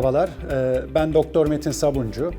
Merhabalar, e, ben Doktor Metin Sabuncu.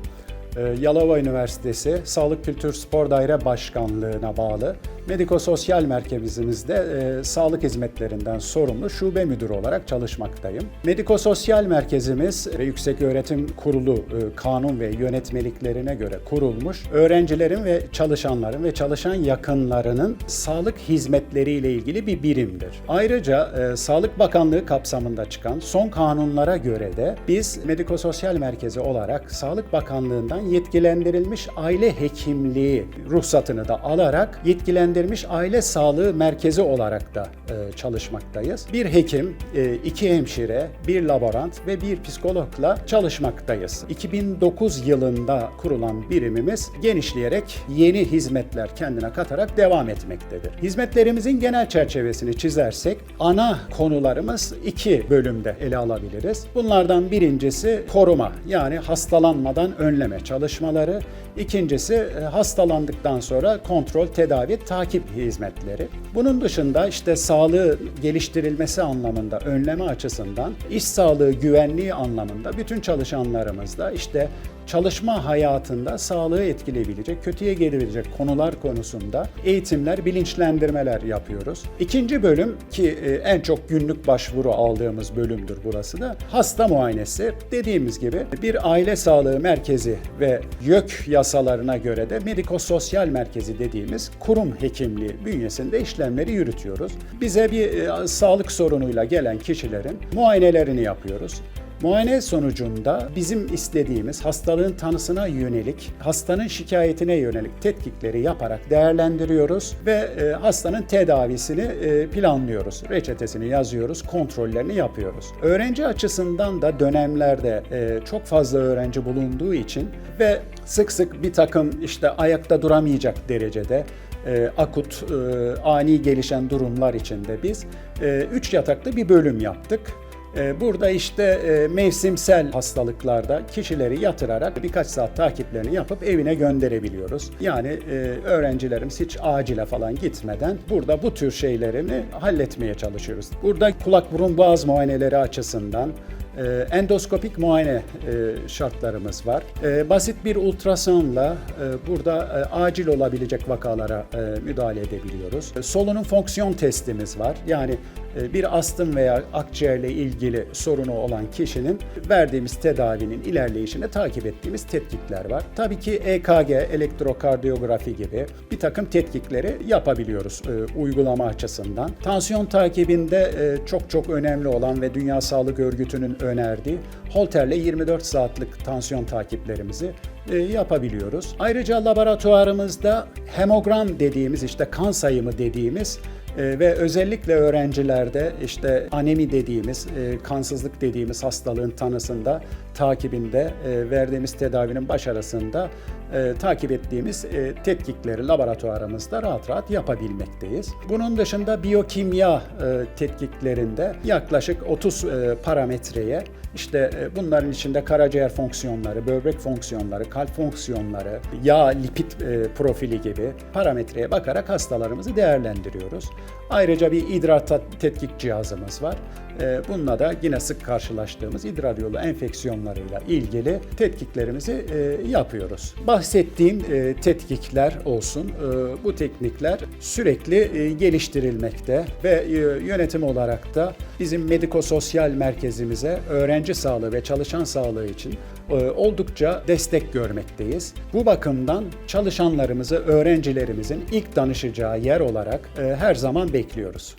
E, Yalova Üniversitesi Sağlık Kültür Spor Daire Başkanlığı'na bağlı Medikososyal Merkezimizde e, sağlık hizmetlerinden sorumlu şube müdürü olarak çalışmaktayım. Medikososyal Merkezimiz ve Yüksek Öğretim Kurulu e, kanun ve yönetmeliklerine göre kurulmuş öğrencilerin ve çalışanların ve çalışan yakınlarının sağlık hizmetleriyle ilgili bir birimdir. Ayrıca e, Sağlık Bakanlığı kapsamında çıkan son kanunlara göre de biz Medikososyal Merkezi olarak Sağlık Bakanlığı'ndan yetkilendirilmiş aile hekimliği ruhsatını da alarak yetkilendirilmiş aile sağlığı merkezi olarak da e, çalışmaktayız. Bir hekim, e, iki hemşire, bir laborant ve bir psikologla çalışmaktayız. 2009 yılında kurulan birimimiz genişleyerek yeni hizmetler kendine katarak devam etmektedir. Hizmetlerimizin genel çerçevesini çizersek ana konularımız iki bölümde ele alabiliriz. Bunlardan birincisi koruma yani hastalanmadan önleme çalışmaları. İkincisi e, hastalandıktan sonra kontrol, tedavi, takip hizmetleri. Bunun dışında işte sağlığı geliştirilmesi anlamında, önleme açısından, iş sağlığı güvenliği anlamında bütün çalışanlarımızda işte çalışma hayatında sağlığı etkileyebilecek, kötüye gelebilecek konular konusunda eğitimler, bilinçlendirmeler yapıyoruz. İkinci bölüm ki e, en çok günlük başvuru aldığımız bölümdür burası da hasta muayenesi. Dediğimiz gibi bir aile sağlığı merkezi ve YÖK yasalarına göre de medikososyal merkezi dediğimiz kurum hekimliği bünyesinde işlemleri yürütüyoruz. Bize bir e, sağlık sorunuyla gelen kişilerin muayenelerini yapıyoruz. Muayene sonucunda bizim istediğimiz hastalığın tanısına yönelik, hastanın şikayetine yönelik tetkikleri yaparak değerlendiriyoruz ve e, hastanın tedavisini e, planlıyoruz. Reçetesini yazıyoruz, kontrollerini yapıyoruz. Öğrenci açısından da dönemlerde e, çok fazla öğrenci bulunduğu için ve sık sık bir takım işte ayakta duramayacak derecede e, akut, e, ani gelişen durumlar içinde biz 3 yataklı bir bölüm yaptık. E, Burada işte e, mevsimsel hastalıklarda kişileri yatırarak birkaç saat takiplerini yapıp evine gönderebiliyoruz. Yani e, öğrencilerimiz hiç acile falan gitmeden burada bu tür şeylerini halletmeye çalışıyoruz. Burada kulak burun boğaz muayeneleri açısından e, endoskopik muayene e, şartlarımız var. E, basit bir ultrasonla e, burada e, acil olabilecek vakalara müdahale edebiliyoruz. E, solunum fonksiyon testimiz var. Yani bir astım veya akciğerle ilgili sorunu olan kişinin verdiğimiz tedavinin ilerleyişini takip ettiğimiz tetkikler var. Tabii ki EKG, elektrokardiyografi gibi bir takım tetkikleri yapabiliyoruz uygulama açısından. Tansiyon takibinde çok çok önemli olan ve Dünya Sağlık Örgütü'nün önerdiği Holter'le 24 saatlik tansiyon takiplerimizi e, yapabiliyoruz. Ayrıca laboratuvarımızda hemogram dediğimiz işte kan sayımı dediğimiz e, ve özellikle öğrencilerde işte anemi dediğimiz, e, kansızlık dediğimiz hastalığın tanısında, takibinde, e, verdiğimiz tedavinin başarısında e, takip ettiğimiz tetkikleri laboratuvarımızda rahat rahat yapabilmekteyiz. Bunun dışında biyokimya tetkiklerinde yaklaşık 30 e, parametreye işte bunların içinde karaciğer fonksiyonları, böbrek fonksiyonları, kalp fonksiyonları, yağ, lipid profili gibi parametreye bakarak hastalarımızı değerlendiriyoruz. Ayrıca bir idrar tetkik cihazımız var. E, Bununla da yine sık karşılaştığımız idrar yolu enfeksiyonlarıyla ilgili tetkiklerimizi e, yapıyoruz. Bahsettiğim e, tetkikler olsun, e, bu teknikler sürekli geliştirilmekte ve yönetim olarak da bizim medikososyal merkezimize öğrenci sağlığı ve çalışan sağlığı için oldukça destek görmekteyiz. Bu bakımdan çalışanlarımızı öğrencilerimizin ilk danışacağı yer olarak e, her zaman bekliyoruz.